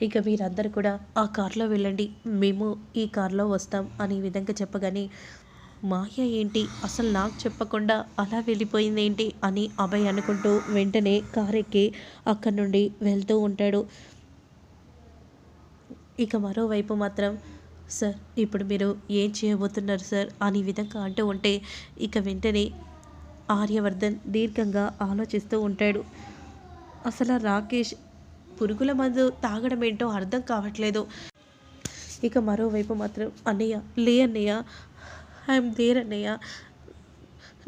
ఇక మీరందరూ కూడా ఆ కార్లో వెళ్ళండి మేము ఈ కార్లో వస్తాం అనే విధంగా చెప్పగానే మాయ ఏంటి? అసలు నాకు చెప్పకుండా అలా వెళ్ళిపోయింది ఏంటి? అని అభయ్ అనుకుంటూ వెంటనే కారు ఎక్కి అక్కడి నుండి వెళ్తూ ఉంటాడు. ఇక మరోవైపు మాత్రం సార్ ఇప్పుడు మీరు ఏం చేయబోతున్నారు సార్? అనే విధంగా అంటూ ఉంటే ఇక వెంటనే ఆర్యవర్ధన్ దీర్ఘంగా ఆలోచిస్తూ ఉంటాడు. అసలు రాకేష్ పురుగుల మందు తాగడం ఏంటో అర్థం కావట్లేదు. ఇక మరోవైపు మాత్రం అన్నయ్య లే అన్నయ్య ఐఎమ్ దేర్ అన్నయ్య.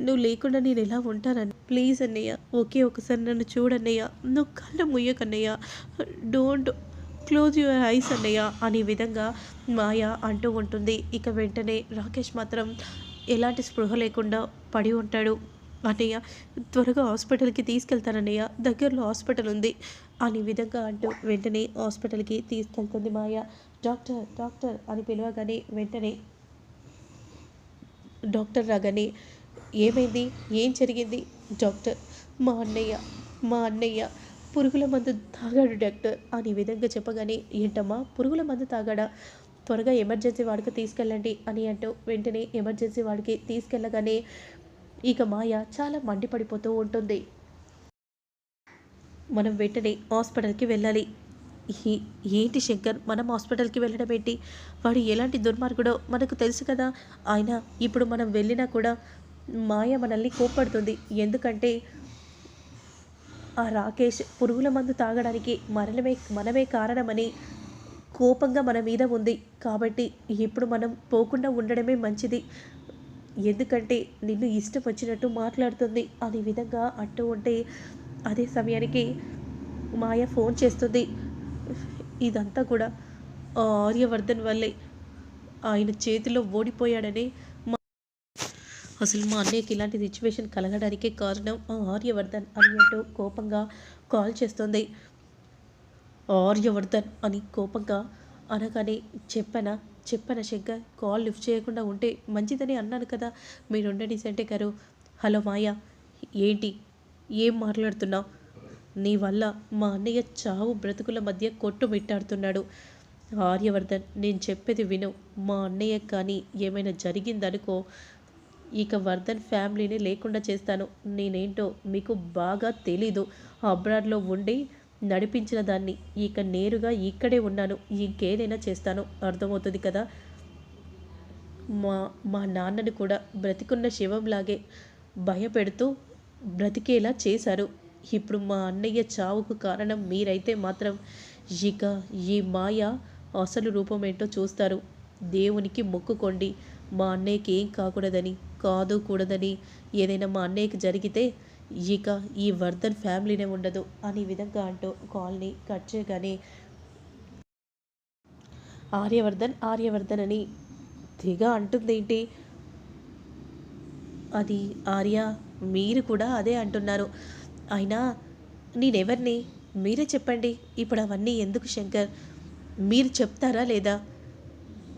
నువ్వు లేకుండా నేను ఎలా ఉంటానని. ప్లీజ్ అన్నయ్య ఓకే ఒకసారి నన్ను చూడన్నయ్య నువ్వు కళ్ళు ముయ్యకన్నయ్య డోంట్ క్లోజ్ యువర్ ఐస్ అన్నయ్య అనే విధంగా మాయ అంటూ ఉంటుంది. ఇక వెంటనే రాకేష్ మాత్రం ఎలాంటి స్పృహ లేకుండా పడి ఉంటాడు. అన్నయ్య త్వరగా హాస్పిటల్కి తీసుకెళ్తానన్నయ్య. దగ్గరలో హాస్పిటల్ ఉంది. అనే విధంగా అంటూ వెంటనే హాస్పిటల్కి తీసుకెళ్తుంది మాయ. డాక్టర్ డాక్టర్ అని పిలవగానే వెంటనే డాక్టర్ రాగానే ఏమైంది? ఏం జరిగింది? డాక్టర్ మా అన్నయ్య మా అన్నయ్య పురుగుల మందు తాగాడు డాక్టర్ అని విధంగా చెప్పగానే ఏంటమ్మా? పురుగుల మందు తాగాడా? త్వరగా ఎమర్జెన్సీ వాడికి తీసుకెళ్ళండి అని అంటూ వెంటనే ఎమర్జెన్సీ వాడికి తీసుకెళ్ళగానే ఇక మాయ చాలా మండిపడిపోతూ ఉంటుంది. మనం వెంటనే హాస్పిటల్కి వెళ్ళాలి. ఏంటి శంకర్? మనం హాస్పిటల్కి వెళ్ళడం ఏంటి? వాడు ఎలాంటి దుర్మార్గుడో మనకు తెలుసు కదా. ఆయన ఇప్పుడు మనం వెళ్ళినా కూడా మాయ మనల్ని కోప్పడుతుంది. ఎందుకంటే ఆ రాకేష్ పురుగుల మందు తాగడానికి మనమే మనమే కారణమని కోపంగా మన మీద ఉంది. కాబట్టి ఇప్పుడు మనం పోకుండా ఉండడమే మంచిది. ఎందుకంటే నిన్ను ఇష్టం వచ్చినట్టు మాట్లాడుతుంది. అనే విధంగా అంటూ ఉంటే అదే సమయానికి మాయ ఫోన్ చేస్తుంది. ఇదంతా కూడా ఆర్యవర్ధన్ వల్లే. ఆయన చేతిలో ఓడిపోయాడని మా అసలు మా అన్నయ్యకి ఇలాంటి సిచ్యువేషన్ కలగడానికే కారణం ఆర్యవర్ధన్ అని అంటూ కోపంగా కాల్ చేస్తుంది. ఆర్యవర్ధన్ అని కోపంగా అనగానే చెప్పానా? చెప్పాను శంకర్? కాల్ లిఫ్ట్ చేయకుండా ఉంటే మంచిదని అన్నాను కదా. మీరు ఉండండి సంటే గారు. హలో మాయా ఏంటి? ఏం మాట్లాడుతున్నావు? నీ వల్ల మా అన్నయ్య చావు బ్రతుకుల మధ్య కొట్టు మిట్టాడుతున్నాడు. ఆర్యవర్ధన్ నేను చెప్పేది విను. మా అన్నయ్య కానీ ఏమైనా జరిగిందనుకో ఇక వర్ధన్ ఫ్యామిలీని లేకుండా చేస్తాను. నేనేంటో మీకు బాగా తెలీదు. అబ్రాడ్లో ఉండి నడిపించిన దాన్ని. ఇక నేరుగా ఇక్కడే ఉన్నాను. ఇంకేదైనా చేస్తాను. అర్థమవుతుంది కదా? మా మా నాన్నని కూడా బ్రతికున్న శివంలాగే భయపెడుతూ బ్రతికేలా చేశారు. ఇప్పుడు మా అన్నయ్య చావుకు కారణం మీరైతే మాత్రం ఇక ఈ మాయ అసలు రూపం ఏంటో చూస్తారు. దేవునికి మొక్కుకోండి. మా అన్నయ్యకి ఏం కాకూడదని కాదు కూడదని ఏదైనా మా అన్నయ్యకి జరిగితే ఇక ఈ వర్ధన్ ఫ్యామిలీనే ఉండదు అనే విధంగా అంటూ కాల్ని కట్ చేయగానే ఆర్యవర్ధన్ ఆర్యవర్ధన్ అని తెగ అంటుందేంటి అది ఆర్య మీరు కూడా అదే అంటున్నారు. అయినా నేనెవరిని? మీరే చెప్పండి. ఇప్పుడు అవన్నీ ఎందుకు శంకర్? మీరు చెప్తారా లేదా?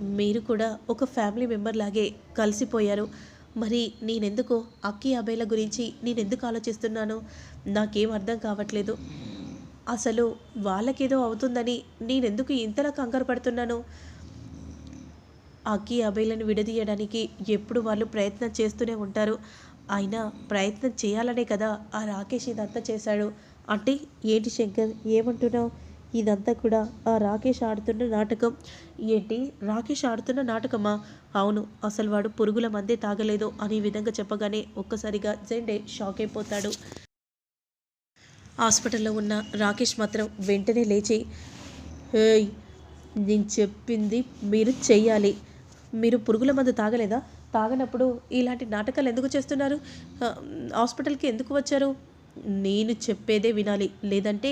మీరు కూడా ఒక ఫ్యామిలీ మెంబర్ లాగే కలిసిపోయారు. మరి నేనెందుకు అక్కి అభయల గురించి నేనెందుకు ఆలోచిస్తున్నాను? నాకేం అర్థం కావట్లేదు. అసలు వాళ్ళకేదో అవుతుందని నేనెందుకు ఇంతలా కంగారు పడుతున్నాను? అక్కి అభయలను విడదీయడానికి ఎప్పుడు వాళ్ళు ప్రయత్నం చేస్తూనే ఉంటారు. అయినా ప్రయత్నం చేయాలనే కదా ఆ రాకేష్ ఇదంతా చేశాడు. అంటే ఏంటి శంకర్ ఏమంటున్నావు? ఇదంతా కూడా ఆ రాకేష్ ఆడుతున్న నాటకం. ఏంటి? రాకేష్ ఆడుతున్న నాటకమా? అవును అసలు వాడు పురుగుల మందే తాగలేదు అనే విధంగా చెప్పగానే ఒక్కసారిగా జెండే షాక్ అయిపోతాడు. హాస్పిటల్లో ఉన్న రాకేష్ మాత్రం వెంటనే లేచి హేయ్ నేను చెప్పింది మీరు చెయ్యాలి. మీరు పురుగుల మందు తాగలేదా? తాగనప్పుడు ఇలాంటి నాటకాలు ఎందుకు చేస్తున్నారు? హాస్పిటల్కి ఎందుకు వచ్చారు? నేను చెప్పేదే వినాలి. లేదంటే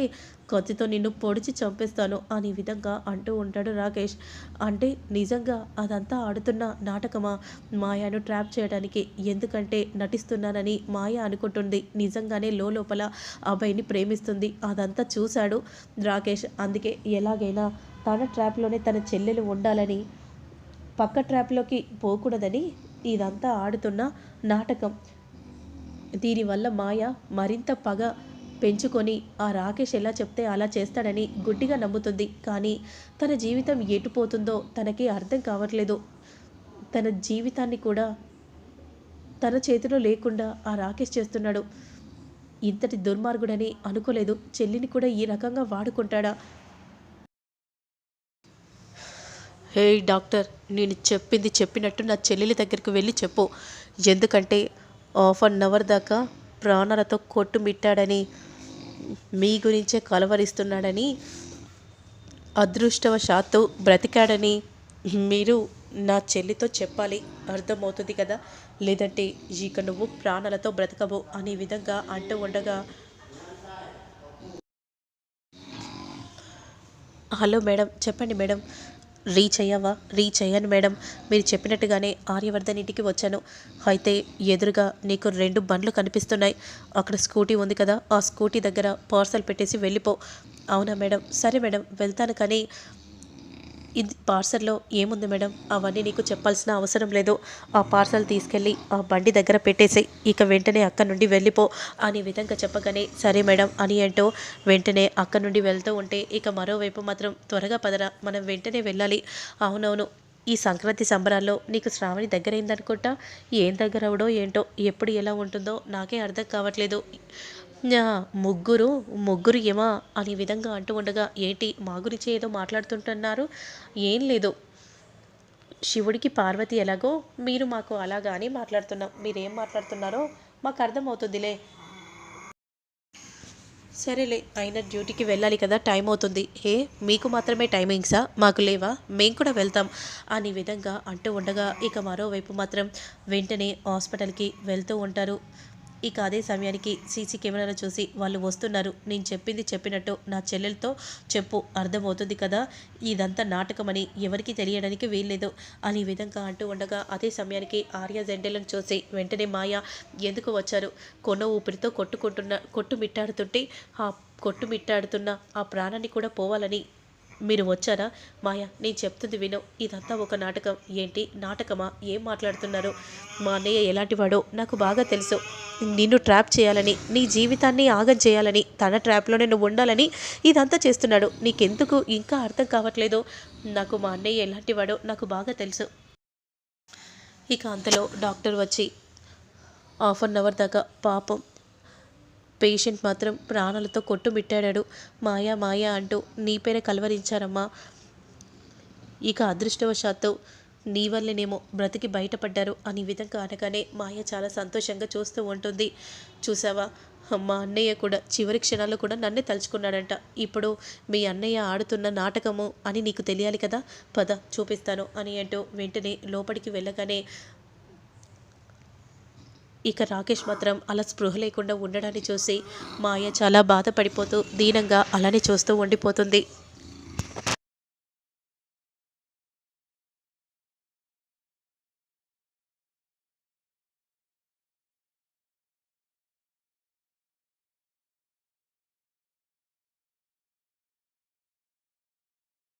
కత్తితో నిన్ను పొడిచి చంపేస్తాను అనే విధంగా అంటూ ఉంటాడు రాకేష్. అంటే నిజంగా అదంతా ఆడుతున్న నాటకమా? మాయను ట్రాప్ చేయడానికి ఎందుకంటే నటిస్తున్నానని మాయ అనుకుంటుంది. నిజంగానే లోపల అబ్బాయిని ప్రేమిస్తుంది. అదంతా చూశాడు రాకేష్. అందుకే ఎలాగైనా తన ట్రాప్లోనే తన చెల్లెలు ఉండాలని పక్క ట్రాప్లోకి పోకూడదని ఇదంతా ఆడుతున్న నాటకం. దీనివల్ల మాయ మరింత పగ పెంచుకొని ఆ రాకేష్ ఎలా చెప్తే అలా చేస్తాడని గుడ్డిగా నమ్ముతుంది. కానీ తన జీవితం ఎటుపోతుందో తనకి అర్థం కావట్లేదు. తన జీవితాన్ని కూడా తన చేతిలో లేకుండా ఆ రాకేష్ చేస్తున్నాడు. ఇంతటి దుర్మార్గుడని అనుకోలేదు. చెల్లిని కూడా ఈ రకంగా వాడుకుంటాడా? హే డాక్టర్ నేను చెప్పింది చెప్పినట్టు నా చెల్లెలి దగ్గరికి వెళ్ళి చెప్పు. ఎందుకంటే హాఫ్ అన్ అవర్ దాకా ప్రాణాలతో కొట్టుమిట్టాడని మీ గురించే కలవరిస్తున్నాడని అదృష్టవశాత్తు బ్రతికాడని మీరు నా చెల్లితో చెప్పాలి. అర్థమవుతుంది కదా? లేదంటే ఇక నువ్వు ప్రాణాలతో బ్రతకవు అనే విధంగా అంటూ ఉండగా హలో మేడం చెప్పండి మేడం. రీచ్ అయ్యావా? రీచ్ అయ్యాను మేడం. మీరు చెప్పినట్టుగానే ఆర్యవర్ధన్ ఇంటికి వచ్చాను. అయితే ఎదురుగా నీకు రెండు బండ్లు కనిపిస్తున్నాయి. అక్కడ స్కూటీ ఉంది కదా ఆ స్కూటీ దగ్గర పార్సల్ పెట్టేసి వెళ్ళిపో. అవునా మేడం? సరే మేడం వెళ్తాను కానీ ఇది పార్సల్లో ఏముంది మేడం? అవన్నీ నీకు చెప్పాల్సిన అవసరం లేదు. ఆ పార్సల్ తీసుకెళ్ళి ఆ బండి దగ్గర పెట్టేసి ఇక వెంటనే అక్క నుండి వెళ్ళిపో అనే విధంగా చెప్పగానే సరే మేడం అని అంటూ వెంటనే అక్క నుండి వెళ్తూ ఉంటే ఇక మరోవైపు మాత్రం త్వరగా పదరా. మనం వెంటనే వెళ్ళాలి. అవునవును. ఈ సంక్రాంతి సంబరాల్లో నీకు శ్రావణి దగ్గరైందనుకుంటా? ఏం దగ్గర అవడో ఏంటో? ఎప్పుడు ఎలా ఉంటుందో నాకే అర్థం కావట్లేదు. ముగ్గురు ముగ్గురు ఏమా అనే విధంగా అంటూ ఉండగా ఏంటి మా గురించి ఏదో మాట్లాడుతుంటున్నారు? ఏం లేదు. శివుడికి పార్వతి ఎలాగో మీరు మాకు అలాగా అని మాట్లాడుతున్నాం. మీరేం మాట్లాడుతున్నారో మాకు అర్థమవుతుందిలే. సరేలే అయిన డ్యూటీకి వెళ్ళాలి కదా టైం అవుతుంది. ఏ మీకు మాత్రమే టైమింగ్సా? మాకు లేవా? మేము కూడా వెళ్తాం అనే విధంగా అంటూ ఉండగా ఇక మరోవైపు మాత్రం వెంటనే హాస్పిటల్కి వెళ్తూ ఉంటారు. ఇక అదే సమయానికి సీసీ కెమెరాలో చూసి వాళ్ళు వస్తున్నారు. నేను చెప్పింది చెప్పినట్టు నా చెల్లెలతో చెప్పు అర్థమవుతుంది కదా. ఇదంతా నాటకమని ఎవరికి తెలియడానికి వీల్లేదు. అనే విధంగా అంటూ ఉండగా అదే సమయానికి ఆర్య జెండెలను చూసి వెంటనే మాయ ఎందుకు వచ్చారు? కొన ఊపిరితో కొట్టుకుంటున్న కొట్టుమిట్టాడుతుంటే ఆ కొట్టుమిట్టాడుతున్న ఆ ప్రాణాన్ని కూడా పోవాలని మీరు వచ్చారా? మాయా నేను చెప్తుంది విను. ఇదంతా ఒక నాటకం. ఏంటి? నాటకమా? ఏం మాట్లాడుతున్నారు? మా అన్నయ్య ఎలాంటివాడో నాకు బాగా తెలుసు. నిన్ను ట్రాప్ చేయాలని నీ జీవితాన్ని ఆగం చేయాలని తన ట్రాప్లోనే నువ్వు ఉండాలని ఇదంతా చేస్తున్నాడు. నీకెందుకు? ఇంకా అర్థం కావట్లేదు. నాకు మా అన్నయ్య ఎలాంటివాడో నాకు బాగా తెలుసు. ఇక అంతలో డాక్టర్ వచ్చి హాఫ్ అన్ అవర్ దాకా పాపం పేషెంట్ మాత్రం ప్రాణాలతో కొట్టుమిట్టాడాడు. మాయా మాయా అంటూ నీ పేరే కలవరించారమ్మా. ఇక అదృష్టవశాత్తు నీ వల్లనేమో బ్రతికి బయటపడ్డారు అనే విధంగా అనగానే మాయ చాలా సంతోషంగా చూస్తూ ఉంటుంది. చూసావా? మా అన్నయ్య కూడా చివరి క్షణాల్లో కూడా నన్నే తలుచుకున్నాడంట. ఇప్పుడు మీ అన్నయ్య ఆడుతున్న నాటకము అని నీకు తెలియాలి కదా? పద చూపిస్తాను అని అంటూ వెంటనే లోపలికి వెళ్ళగానే ఇక రాకేష్ మాత్రం అలా స్పృహ లేకుండా ఉండడాన్ని చూసి మాయ చాలా బాధపడిపోతూ దీనంగా అలానే చూస్తూ ఉండిపోతుంది.